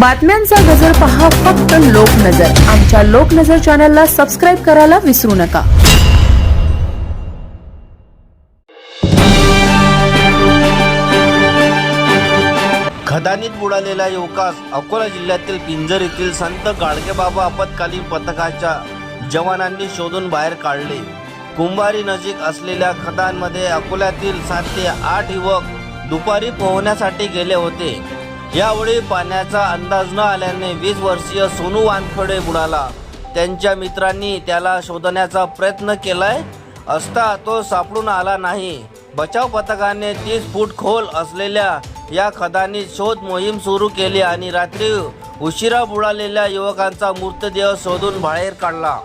बातम्यांचा गजर पहा फक्त लोकनजर. आमच्या लोकनजर चॅनलला सबस्क्राईब करायला विसरू नका. खदानीत बुडालेल्या युवकास अकोला जिल्ह्यातील पिंजर येथील संत गाडगेबाबा आपत्कालीन पथकाच्या जवानांनी शोधून बाहेर काढले. कुंभारी नजीक असलेल्या खदानमध्ये अकोल्यातील सात ते आठ युवक दुपारी पोहण्यासाठी गेले होते. यावेळी पाण्याचा अंदाज न आल्याने वीस वर्षीय सोनू वानखडे बुडाला. त्यांच्या मित्रांनी त्याला शोधण्याचा प्रयत्न केलाय. असता तो सापडून आला नाही. बचाव पथकाने तीस फूट खोल असलेल्या या खदानीत शोध मोहीम सुरू केली आणि रात्री उशिरा बुडालेल्या युवकांचा मृतदेह शोधून बाहेर काढला.